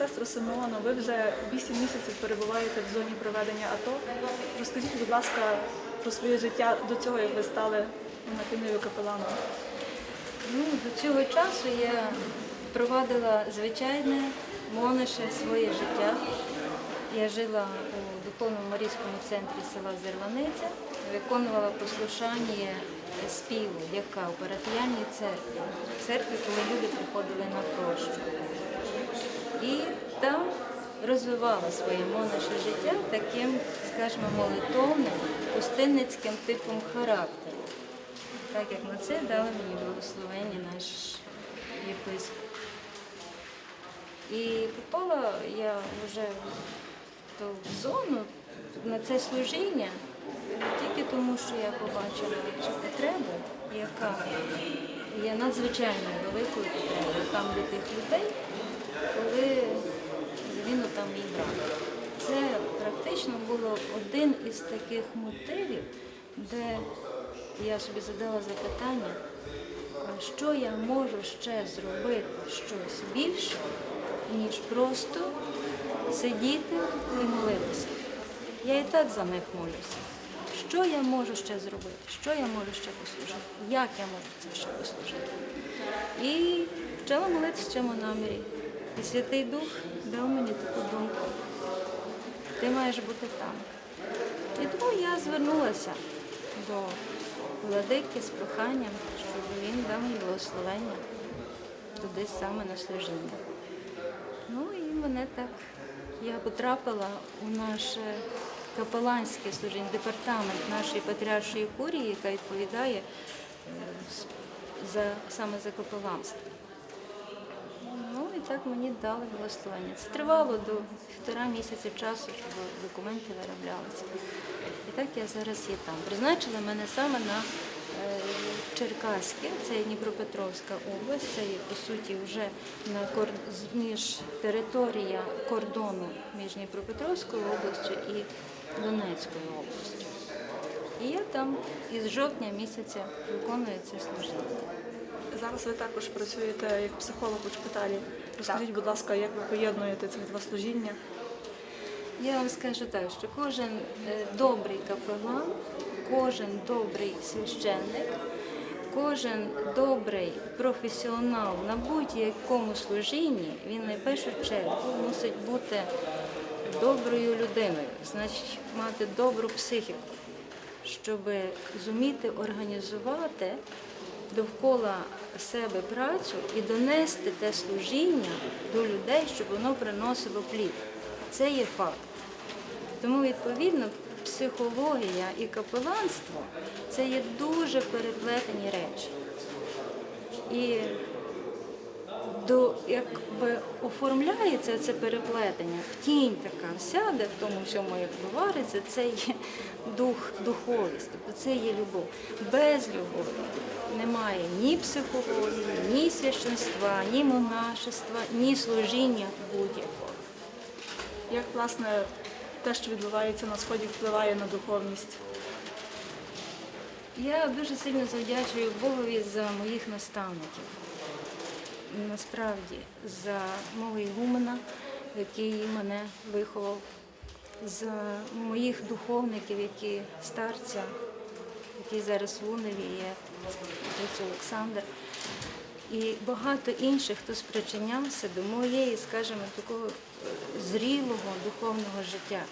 сестру Симеону, ви вже 8 місяців перебуваєте в зоні проведення АТО. Розкажіть, будь ласка, про своє життя до цього, як ви стали нахильною капеланом. Ну, до цього часу я провадила звичайне монише своє життя. Я жила у духовному марійському центрі села Зерланиця, виконувала послушання співу, яка у парафіяльній церкві, в церкві, коли люди приходили на прощу. І там розвивала своє монише життя таким, скажімо, молитовним, пустинницьким типом характеру. Так як на це дали мені благословення наш єпископ. І попала я вже в зону на це служіння тільки тому, що я побачила цю потребу, яка є надзвичайно великою потребою там для тих людей, коли він там брат. Це практично було один із таких мотивів, де я собі задала запитання, а що я можу ще зробити щось більше, ніж просто сидіти і молитися. Я і так за них молюся. Що я можу ще зробити? Що я можу ще послужити? Як я можу це ще послужити? І почала молитися в цьому намірі. І Святий Дух дав мені таку думку. Ти маєш бути там. І тому я звернулася до владики з проханням, щоб він дав мені благословення туди саме на служіння. Ну і мене так. Я потрапила у наше капеланське служіння, департамент нашої патріаршої курії, яка відповідає е, за, саме за капеланство. Так мені дали благословення. Це тривало до півтора місяця часу, щоб документи вироблялися. І так я зараз є там. Призначили мене саме на е, Черкаське, це Дніпропетровська область, це є по суті вже на кор... між територія кордону між Дніпропетровською областю і Донецькою областю. І я там із жовтня місяця виконую це служіння. Зараз ви також працюєте як психолог у шпиталі. Розкажіть, будь ласка, як ви поєднуєте ці два служіння? Я вам скажу так, що кожен е, добрий капелан, кожен добрий священник, кожен добрий професіонал на будь-якому служінні, він на першу чергу мусить бути доброю людиною, значить мати добру психіку, щоб зуміти організувати довкола себе працю і донести те служіння до людей, щоб воно приносило плід. Це є факт. Тому, відповідно, психологія і капеланство це є дуже переплетені речі. І до, якби оформляється це переплетення, в тінь така сяде в тому всьому, як вариться, це є дух, духовість, тобто це є любов. Без любові немає ні психології, ні священства, ні монашества, ні служіння будь-якого. Як власне те, що відбувається на сході, впливає на духовність? Я дуже сильно завдячую Богові за моїх наставників. Насправді, за мого ігумена, який мене виховав, за моїх духовників, які старця, який зараз в Уневі є, отець Олександр, і багато інших, хто спричинявся до моєї, скажімо, такого е, зрілого духовного життя.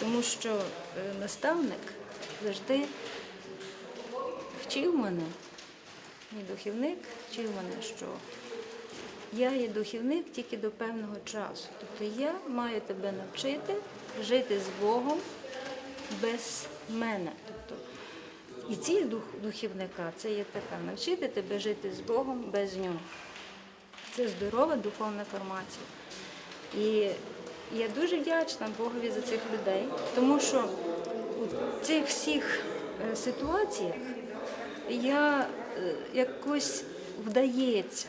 Тому що е, наставник завжди вчив мене, мій духівник вчив мене, що я є духівник тільки до певного часу. Тобто я маю тебе навчити жити з Богом без мене. І ціль дух, духівника це є така навчити тебе жити з Богом без нього. Це здорова духовна формація. І я дуже вдячна Богові за цих людей, тому що у цих всіх е, ситуаціях я е, якось вдається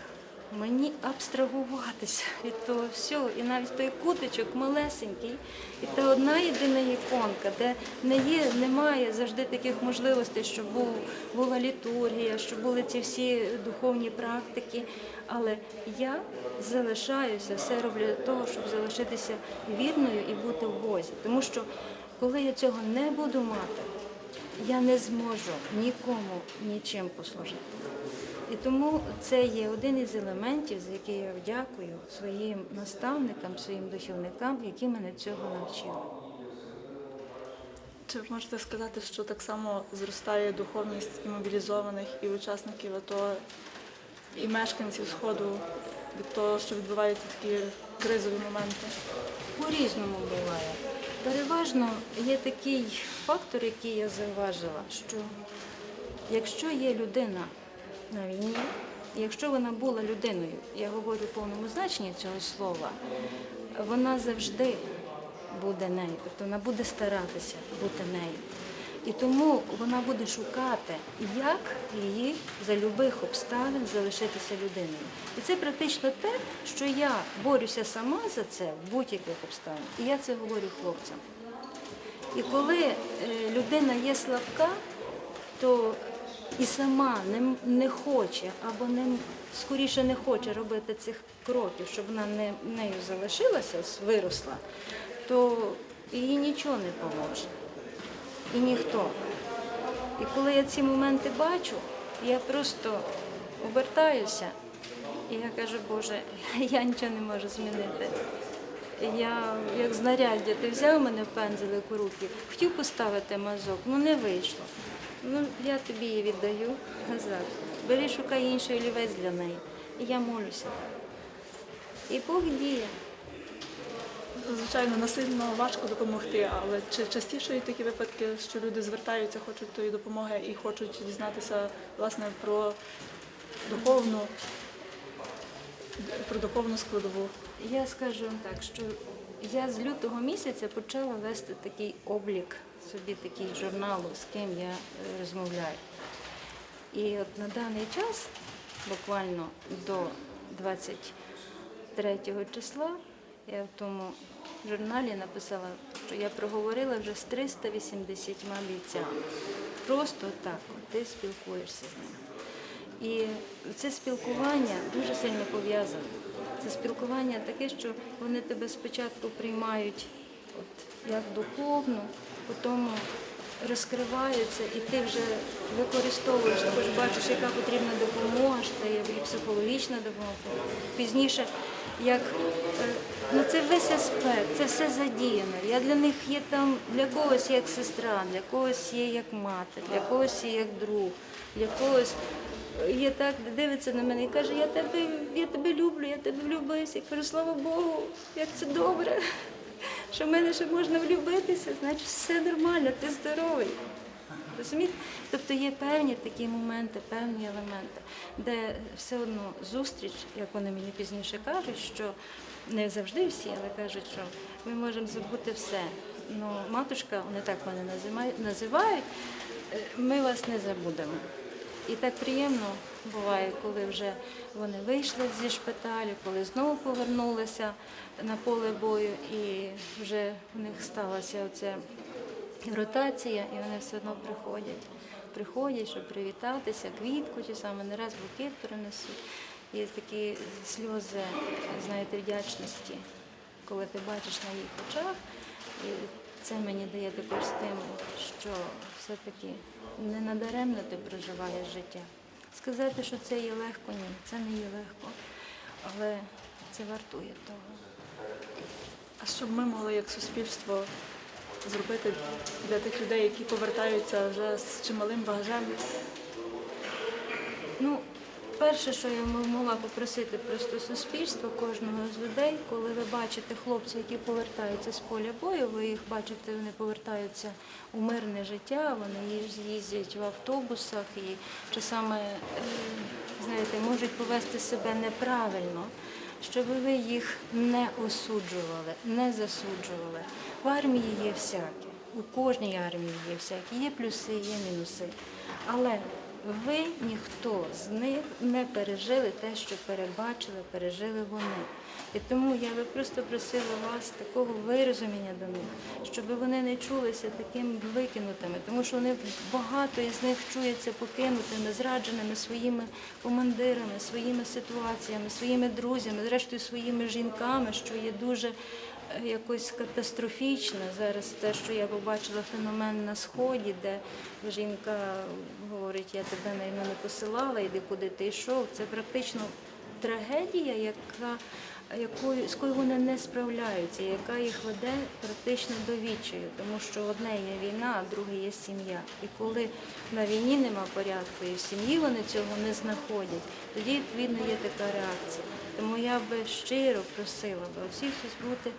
мені абстрагуватися від того всього. І навіть той куточок малесенький, і та одна єдина іконка, де не є, немає завжди таких можливостей, щоб був, була літургія, щоб були ці всі духовні практики. Але я залишаюся, все роблю для того, щоб залишитися вірною і бути в Бозі. Тому що коли я цього не буду мати, я не зможу нікому нічим послужити. І тому це є один із елементів, за який я дякую своїм наставникам, своїм духовникам, які мене цього навчили. Чи ви можете сказати, що так само зростає духовність і мобілізованих, і учасників АТО, і мешканців Сходу від того, що відбуваються такі кризові моменти? По-різному буває. Переважно є такий фактор, який я зауважила, що якщо є людина на війні, якщо вона була людиною, я говорю в повному значенні цього слова, вона завжди буде нею, тобто вона буде старатися бути нею. І тому вона буде шукати, як її за любих обставин залишитися людиною. І це практично те, що я борюся сама за це в будь-яких обставинах. І я це говорю хлопцям. І коли е, людина є слабка, то і сама не, не хоче або не скоріше не хоче робити цих кроків, щоб вона не нею залишилася, виросла, то їй нічого не поможе. І ніхто. І коли я ці моменти бачу, я просто обертаюся і я кажу, Боже, я нічого не можу змінити. Я як знаряддя, ти взяв мене пензелик у руки, хотів поставити мазок, ну не вийшло. Ну, я тобі її віддаю назад. Бери, шукай інший олівець для неї. І я молюся. І Бог діє. Звичайно, насильно важко допомогти, але чи частіше є такі випадки, що люди звертаються, хочуть тої допомоги і хочуть дізнатися власне про духовну, про духовну складову? Я скажу вам так, що я з лютого місяця почала вести такий облік собі такий журналу, з ким я е, розмовляю. І от на даний час, буквально до 23 числа, я в тому журналі написала, що я проговорила вже з 380 бійцями. Просто так, ти спілкуєшся з ними. І це спілкування дуже сильно пов'язане. Це спілкування таке, що вони тебе спочатку приймають от, як духовну, потім розкриваються, і ти вже використовуєш, також бачиш, яка потрібна допомога, що є і психологічна допомога. Пізніше, як е, ну це весь аспект, це все задіяно. Я для них є там для когось як сестра, для когось є як мати, для когось є як друг, для когось є так, дивиться на мене і каже, я тебе, я тебе люблю, я тебе влюбився. Я кажу, слава Богу, як це добре, що в мене ще можна влюбитися, значить все нормально, ти здоровий. Розумієте? Тобто є певні такі моменти, певні елементи, де все одно зустріч, як вони мені пізніше кажуть, що не завжди всі, але кажуть, що ми можемо забути все. Ну, матушка, вони так мене називають, «Е, ми вас не забудемо. І так приємно буває, коли вже вони вийшли зі шпиталю, коли знову повернулися на поле бою, і вже в них сталася оця ротація, і вони все одно приходять. Приходять, щоб привітатися, квітку чи саме не раз букет принесуть. Є такі сльози, знаєте, вдячності, коли ти бачиш на їх очах. І це мені дає також стимул, що все-таки не надаремно ти проживаєш життя. Сказати, що це є легко, ні, це не є легко, але це вартує того. А що б ми могли як суспільство зробити для тих людей, які повертаються вже з чималим багажем? Ну, перше, що я могла попросити просто суспільство, кожного з людей, коли ви бачите хлопців, які повертаються з поля бою, ви їх бачите, вони повертаються у мирне життя, вони їздять в автобусах і часами, е, знаєте, можуть повести себе неправильно. Щоб ви їх не осуджували, не засуджували. В армії є всяке, у кожній армії є всякі, є плюси, є мінуси. Але ви ніхто з них не пережили те, що перебачили, пережили вони. І тому я би просто просила вас такого вирозуміння до них, щоб вони не чулися такими викинутими, тому що вони багато із них чуються покинутими, зрадженими своїми командирами, своїми ситуаціями, своїми друзями, зрештою своїми жінками, що є дуже якось катастрофічно. Зараз те, що я побачила феномен на сході, де жінка говорить, я тебе навіть не посилала, іди куди ти йшов. Це практично трагедія, яка якою з якою вони не справляються, яка їх веде практично до відчаю, тому що одне є війна, а друге є сім'я. І коли на війні нема порядку і в сім'ї вони цього не знаходять, тоді відповідно є така реакція. Тому я би щиро просила би всіх бути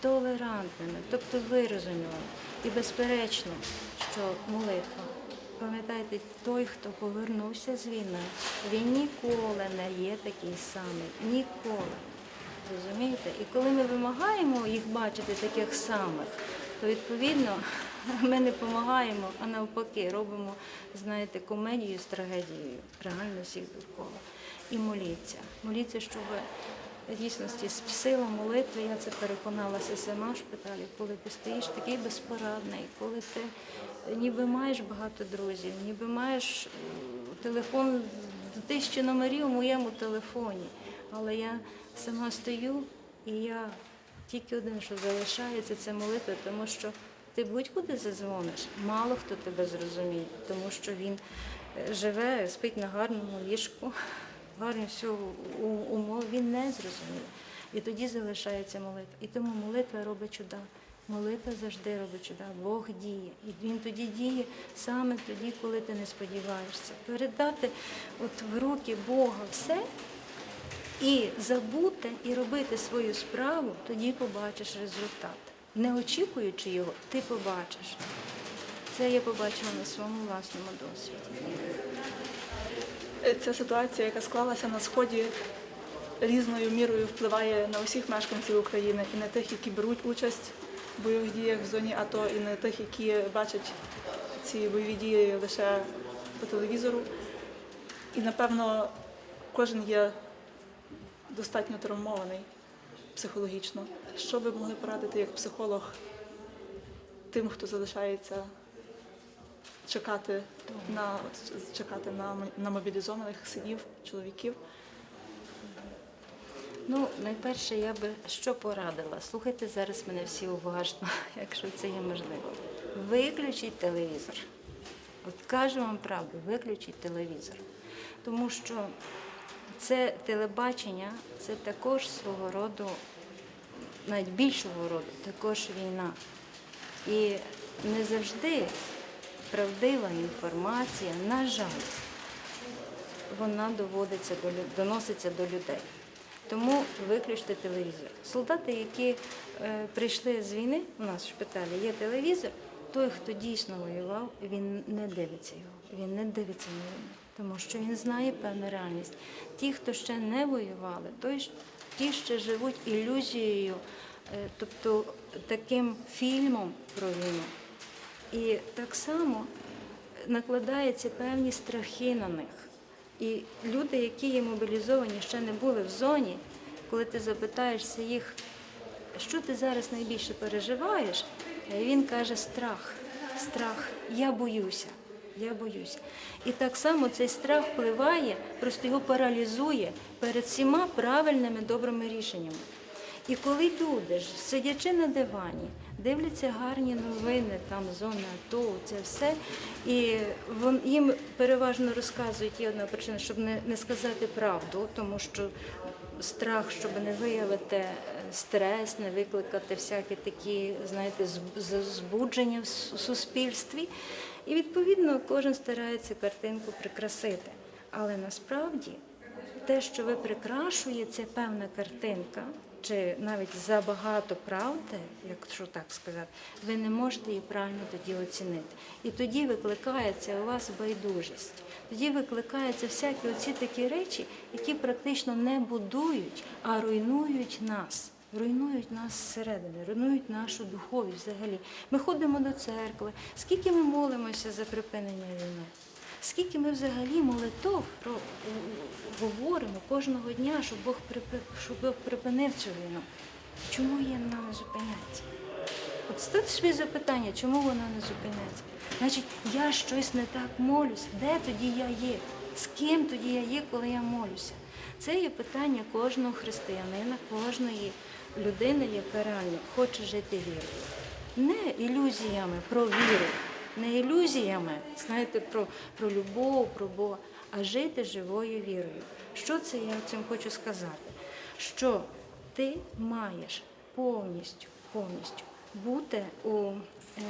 толерантними, тобто вирозумілими. І безперечно, що молитва. Пам'ятайте, той, хто повернувся з війни, він ніколи не є такий самий. Ніколи. Розумієте? І коли ми вимагаємо їх бачити таких самих, то відповідно ми не допомагаємо, а навпаки, робимо, знаєте, комедію з трагедією, реально всіх довкола. І моліться. Моліться, щоб дійсності сила молитви, я це переконалася сама в шпиталі, коли ти стоїш такий безпорадний, коли ти ніби маєш багато друзів, ніби маєш телефон до тисячі номерів у моєму телефоні. Але я сама стою, і я тільки один, що залишається, це молитва, тому що ти будь-куди задзвониш, мало хто тебе зрозуміє, тому що він е, живе, спить на гарному ліжку, гарні всього умов, він не зрозуміє. І тоді залишається молитва. І тому молитва робить чуда. Молитва завжди робить чуда. Бог діє. І він тоді діє саме тоді, коли ти не сподіваєшся. Передати от в руки Бога все і забути, і робити свою справу, тоді побачиш результат. Не очікуючи його, ти побачиш. Це я побачила на своєму власному досвіді. Ця ситуація, яка склалася на сході, різною мірою впливає на усіх мешканців України і на тих, які беруть участь в бойових діях в зоні АТО, і на тих, які бачать ці бойові дії лише по телевізору. І напевно кожен є достатньо травмований психологічно. Що ви могли порадити як психолог тим, хто залишається чекати на чекати на, на мобілізованих синів, чоловіків? Ну, найперше, я би що порадила? Слухайте зараз мене всі уважно, якщо це є можливо. Виключіть телевізор. От кажу вам правду, виключіть телевізор. Тому що це телебачення, це також свого роду, навіть більшого роду, також війна. І не завжди правдива інформація, на жаль, вона доводиться до доноситься до людей. Тому виключте телевізор. Солдати, які е, прийшли з війни у нас в шпиталі, є телевізор. Той, хто дійсно воював, він не дивиться його, він не дивиться на війну, тому що він знає певну реальність. Ті, хто ще не воювали, той, ті ще живуть ілюзією, е, тобто таким фільмом про війну. І так само накладаються певні страхи на них. І люди, які є мобілізовані, ще не були в зоні, коли ти запитаєшся їх, що ти зараз найбільше переживаєш, і він каже страх, страх, я боюся, я боюся. І так само цей страх впливає, просто його паралізує перед всіма правильними добрими рішеннями. І коли люди ж, сидячи на дивані, дивляться гарні новини, там зона АТО, це все, і вон, їм переважно розказують є одна причина, щоб не, не сказати правду, тому що страх, щоб не виявити е, стрес, не викликати всякі такі, знаєте, збудження в суспільстві. І відповідно кожен старається картинку прикрасити. Але насправді те, що ви прикрашуєте, певна картинка, чи навіть забагато правди, якщо так сказати, ви не можете її правильно тоді оцінити. І тоді викликається у вас байдужість. Тоді викликаються всякі оці такі речі, які практично не будують, а руйнують нас. Руйнують нас зсередини, руйнують нашу духовість взагалі. Ми ходимо до церкви. Скільки ми молимося за припинення війни? Скільки ми взагалі молитов говоримо кожного дня, щоб Бог, припи- щоб Бог припинив цю війну. Чому є вона не зупиняється? От ставте собі запитання, чому вона не зупиняється? Значить, я щось не так молюсь. Де тоді я є? З ким тоді я є, коли я молюся? Це є питання кожного християнина, кожної людини, яка реально хоче жити вірою. Не ілюзіями про віру, не ілюзіями, знаєте, про, про любов, про Бога, а жити живою вірою. Що це я цим хочу сказати? Що ти маєш повністю, повністю бути у е,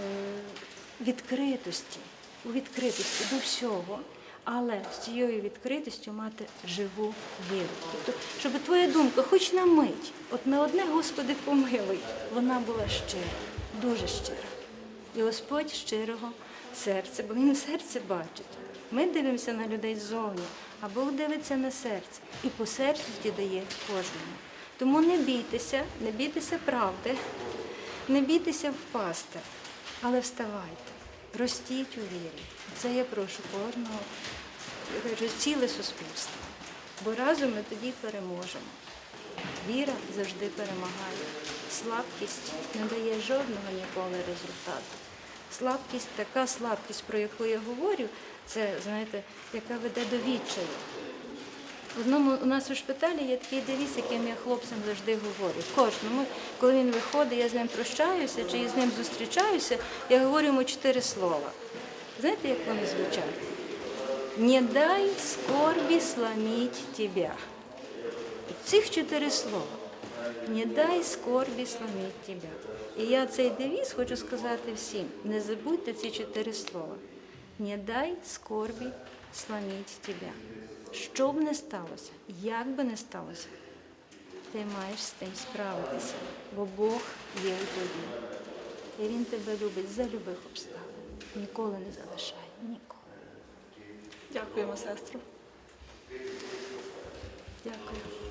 відкритості, у відкритості до всього, але з цією відкритістю мати живу віру. Тобто, щоб твоя думка, хоч на мить, от на одне, Господи, помилуй, вона була щира, дуже щира. І Господь щирого серця, бо Він серце бачить. Ми дивимося на людей ззовні, а Бог дивиться на серце і по серцю дає кожному. Тому не бійтеся, не бійтеся правди, не бійтеся впасти, але вставайте, ростіть у вірі. Це я прошу кожного, ціле суспільство. Бо разом ми тоді переможемо. Віра завжди перемагає. Слабкість не дає жодного ніколи результату. Слабкість, така слабкість, про яку я говорю, це, знаєте, яка веде до відчаю. Одному у нас у шпиталі є такий девіз, яким я хлопцям завжди говорю. Кожному, коли він виходить, я з ним прощаюся чи з ним зустрічаюся, я говорю йому чотири слова. Знаєте, як вони звучать? Не дай скорбі сломить тебя. Цих чотири слова. Не дай скорбі сломить тебя. І я цей девіз хочу сказати всім. Не забудьте ці чотири слова. Не дай скорбі сломить тебя. Що б не сталося, як би не сталося, ти маєш з тим справитися, бо Бог є у тобі. І Він тебе любить за любих обставин. Ніколи не залишає. Ніколи. Дякуємо, сестру. Дякую.